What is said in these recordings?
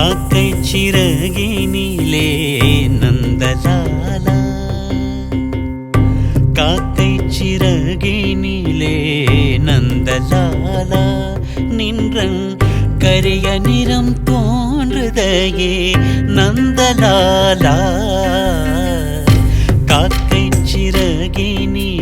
காக்கை சிறகினிலே நந்தலாலா காக்கை சிறகினிலே நந்தலாலா நின்றன் கரிய நிறம் தோன்றுதையே நந்தலாலா. காக்கை சிறகினிலே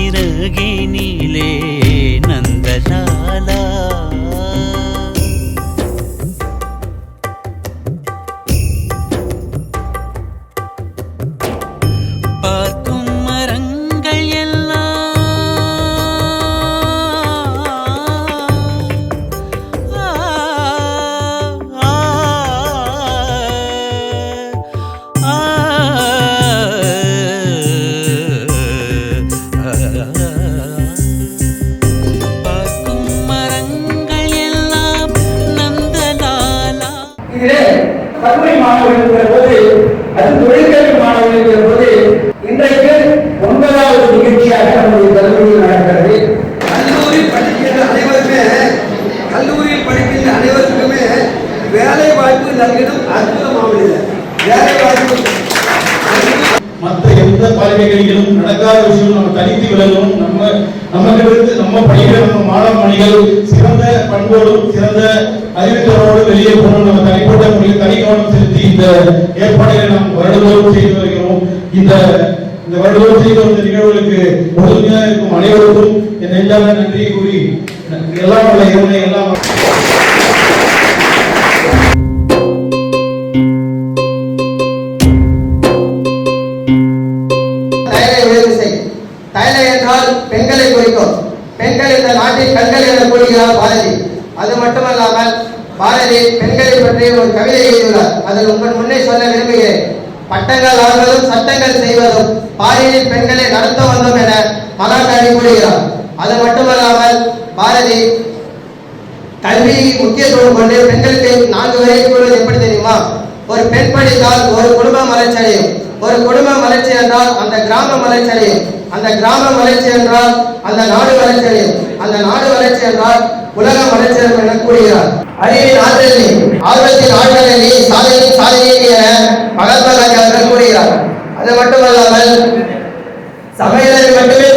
சிறகே நீ அது தொழிற்கல்வி மாணவர்கள் இருக்கிற போது இன்றைக்கு ஒன்பதாவது நிகழ்ச்சியாக நம்முடைய கல்லூரியில் நடக்கிறது கல்லூரி படிக்கின்ற அனைவருமே கல்லூரியில் படிக்கின்ற அனைவருக்குமே வேலை வாய்ப்பு நல்கிடும் அற்புதமானது வேலை வாய்ப்பு மற்ற எந்த பறவைகளிலும் நடக்காத விஷயம் நம்ம தனித்து விலகும் நம்ம நம்ம பணிகள் நம்ம மாணவ மணிகள் சிறந்த பண்போடும் சிறந்த அறிவித்தலோடு வெளியே போகணும். அவர்களுக்கு தனி கவனம் செலுத்தி இந்த ஏற்பாடுகளை நாம் வருடந்தோறும் செய்து வருகிறோம். இந்த இந்த வருடந்தோறும் செய்து வந்த நிகழ்வுகளுக்கு உறுதுணையாக இருக்கும் அனைவருக்கும் என் நெஞ்சான நன்றியை கூறி எல்லாம் வல்ல இறைவனை எல்லாம் பாரதி பெண்களை பற்றி ஒரு கவிதை எழுதியுள்ளார். அதில் உங்கள் முன்னே சொல்ல விரும்புகிறேன். பட்டங்கள் ஆடுவதும் சட்டங்கள் செய்வதும் பாரதி பெண்களை நடத்த வந்தோம் என மகாகவி கூறுகிறார். அது மட்டுமல்லாமல் பாரதி கல்வி முக்கியத்துவம் கொண்டு பெண்களுக்கு நான்கு வரை கூறுவது எப்படி தெரியுமா? ஒரு பெண் படித்தால் ஒரு குடும்பம் வளர்ச்சி அடையும் ஒரு குடும்பம் வளர்ச்சி என்றால் அந்த கிராமம் வளர்ச்சி அடையும் அந்த கிராமம் வளர்ச்சி என்றால் அந்த நாடு வளர்ச்சி அடையும் அந்த நாடு வளர்ச்சி என்றால் உலகம் வளர்ச்சி என கூறுகிறார். அறிவின் ஆற்றல் நீ ஆர்வத்தின் ஆற்றல் நீ சாதனையின் சாதனையை நீ என மகாத்மா காந்தி அவர்கள் கூறுகிறார். அது மட்டுமல்லாமல் சமையலறை மட்டுமே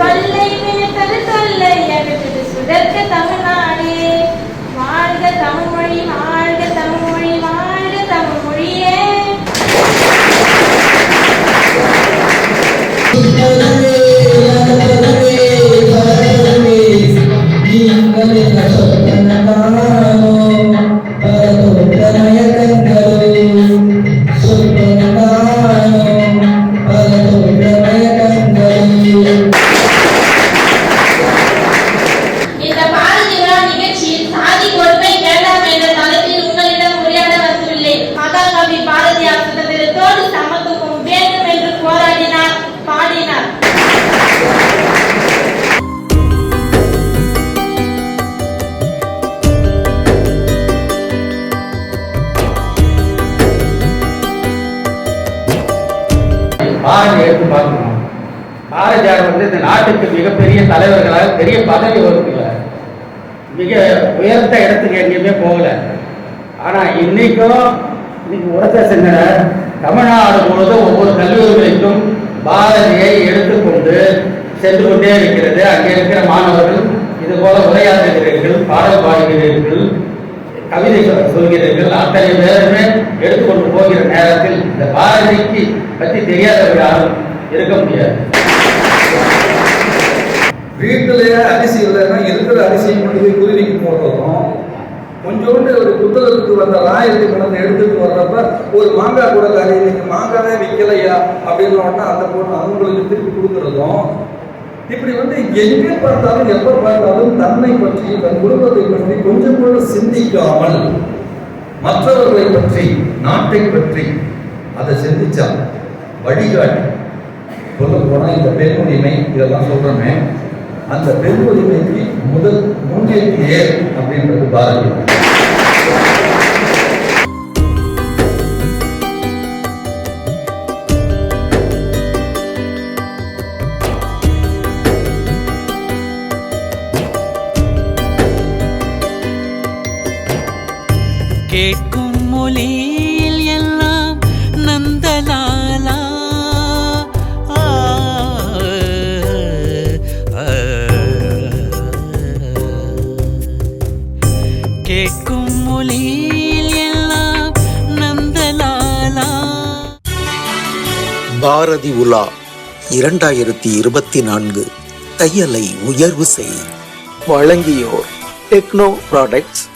தொல்லை பிணித்தது தொல்லை அகற்றது சுடர்க்க தமிழ்நாடு. வாழ்க தமிழ்மொழி பாரதி எடுத்து பார்க்கணும். பாரதியார் வந்து இந்த நாட்டுக்கு மிகப்பெரிய தலைவர்களாக பெரிய பதவி வகுப்புல மிக உயர்ந்த இடத்துக்கு எங்கேயுமே போகல. ஆனா இன்னைக்கும் இன்னைக்கு உரத்த சிந்தனை தமிழ்நாடு முழுவதும் ஒவ்வொரு கல்லூரிகளுக்கும் பாரதியை எடுத்துக்கொண்டு சென்று கொண்டே இருக்கிறது. அங்கே இருக்கிற மாணவர்கள் இது போல உரையாற்றுகிறீர்கள் பாடல் பாடுகிறீர்கள். கவிதை சொல்கிறீர்கள் அத்தனை பேருமே எடுத்துக்கொண்டு போகிற நேரத்தில் இந்த பாரதிக்கு பற்றி தெரியாதவர் யாரும் இருக்க முடியாது. வீட்டிலேயே அரிசி இல்லைன்னா இருக்கிற அரிசியை கொண்டு போய் குருவிக்கு போடுறதும் கொஞ்சோண்டு ஒரு புத்தகத்துக்கு வந்த ராயத்தை கொண்டு எடுத்துட்டு வர்றப்ப ஒரு மாங்காய் கூட காரி இன்னைக்கு மாங்காவே விற்கலையா அப்படின்னு உடனே அந்த பொண்ணு அவங்களுக்கு திருப்பி கொடுக்குறதும் இப்படி வந்து எங்கே பார்த்தாலும் எப்ப பார்த்தாலும் தன்னை பற்றி தன் குடும்பத்தை பற்றி கொஞ்சம் கூட சிந்திக்காமல் மற்றவர்களை பற்றி நாட்டை பற்றி அதை சிந்திச்சா வழிகாட்டி. சொல்ல போனா இந்த பெருமுடிமை இதெல்லாம் சொல்றோமே அந்த பெருமுடிமைக்கு முதல் முன்னேற்றி ஏர் அப்படின்றது பாரதி. கேட்கும் மொழியில் எல்லாம் நந்தலாலா. ஆ, கேட்கும் மொழியில் எல்லாம் நந்தலாலா. பாரதி உலா இரண்டாயிரத்தி இருபத்தி நான்கு தையலை உயர்வு செய். வழங்கியோர் டெக்னோ ப்ராடக்ட்ஸ்.